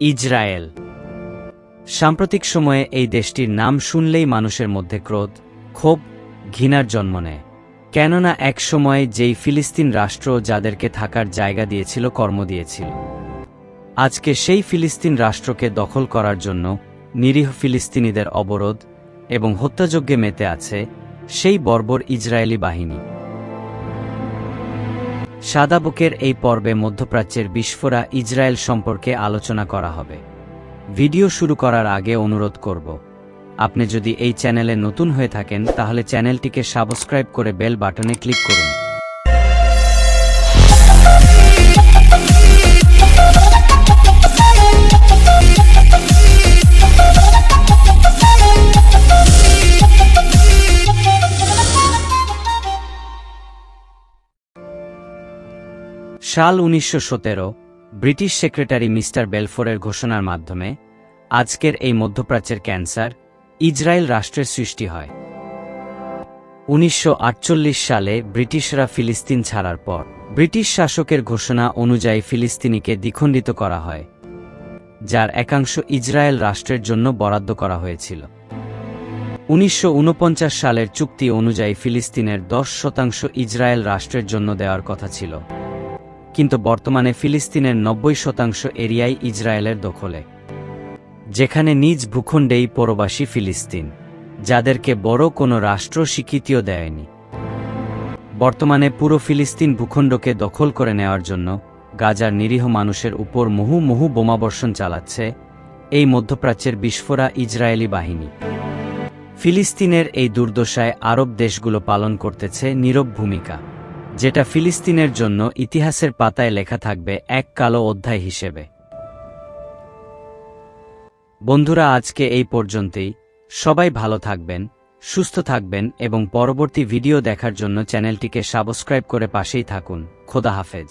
Israel সাম্প্রতিক সময়ে এই দেশটির নাম শুনলেই মানুষের মধ্যে ক্রোধ, ক্ষোভ, ঘৃণার জন্ম নেয়। কেননা এক সময়ে যেই ফিলিস্তিন রাষ্ট্র যাদেরকে থাকার জায়গা দিয়েছিল, কর্ম দিয়েছিল, আজকে সেই ফিলিস্তিন রাষ্ট্রকে দখল করার জন্য নিরীহ ফিলিস্তিনিদের অবরোধ এবং হত্যাযজ্ঞে মেতে আছে সেই বর্বর ইসরায়েলি বাহিনী। সাদাবুকের এই পর্বে মধ্যপ্রাচ্যের বিস্ফোরা ইসরায়েল সম্পর্কে আলোচনা করা হবে। ভিডিও শুরু করার আগে অনুরোধ করব, আপনি যদি এই চ্যানেলে নতুন হয়ে থাকেন, তাহলে চ্যানেলটিকে সাবস্ক্রাইব করে বেল বাটনে ক্লিক করুন। সাল উনিশশো সতেরো, ব্রিটিশ সেক্রেটারি মিস্টার বেলফোরের ঘোষণার মাধ্যমে আজকের এই মধ্যপ্রাচ্যের ক্যান্সার ইসরায়েল রাষ্ট্রের সৃষ্টি হয়। উনিশশো আটচল্লিশ সালে ব্রিটিশরা ফিলিস্তিন ছাড়ার পর ব্রিটিশ শাসকের ঘোষণা অনুযায়ী ফিলিস্তিনিকে দ্বিখণ্ডিত করা হয়, যার একাংশ ইসরায়েল রাষ্ট্রের জন্য বরাদ্দ করা হয়েছিল। উনিশশো ঊনপঞ্চাশ সালের চুক্তি অনুযায়ী ফিলিস্তিনের দশ শতাংশ ইসরায়েল রাষ্ট্রের জন্য দেওয়ার কথা ছিল। কিন্তু বর্তমানে ফিলিস্তিনের নব্বই শতাংশ এরিয়াই ইসরায়েলের দখলে, যেখানে নিজ ভূখণ্ডেই পরবাসী ফিলিস্তিন, যাদেরকে বড় কোনো রাষ্ট্র স্বীকৃতিও দেয়নি। বর্তমানে পুরো ফিলিস্তিন ভূখণ্ডকে দখল করে নেওয়ার জন্য গাজার নিরীহ মানুষের উপর মুহু মুহু বোমাবর্ষণ চালাচ্ছে এই মধ্যপ্রাচ্যের বিস্ফোরা ইসরায়েলি বাহিনী। ফিলিস্তিনের এই দুর্দশায় আরব দেশগুলো পালন করতেছে নীরব ভূমিকা। যেটা ফিলিস্তিনের জন্য ইতিহাসের পাতায় লেখা থাকবে এক কালো অধ্যায় হিসেবে। বন্ধুরা, আজকে এই পর্যন্তই। সবাই ভালো থাকবেন, সুস্থ থাকবেন এবং পরবর্তী ভিডিও দেখার জন্য চ্যানেলটিকে সাবস্ক্রাইব করে পাশেই থাকুন। খোদা হাফেজ।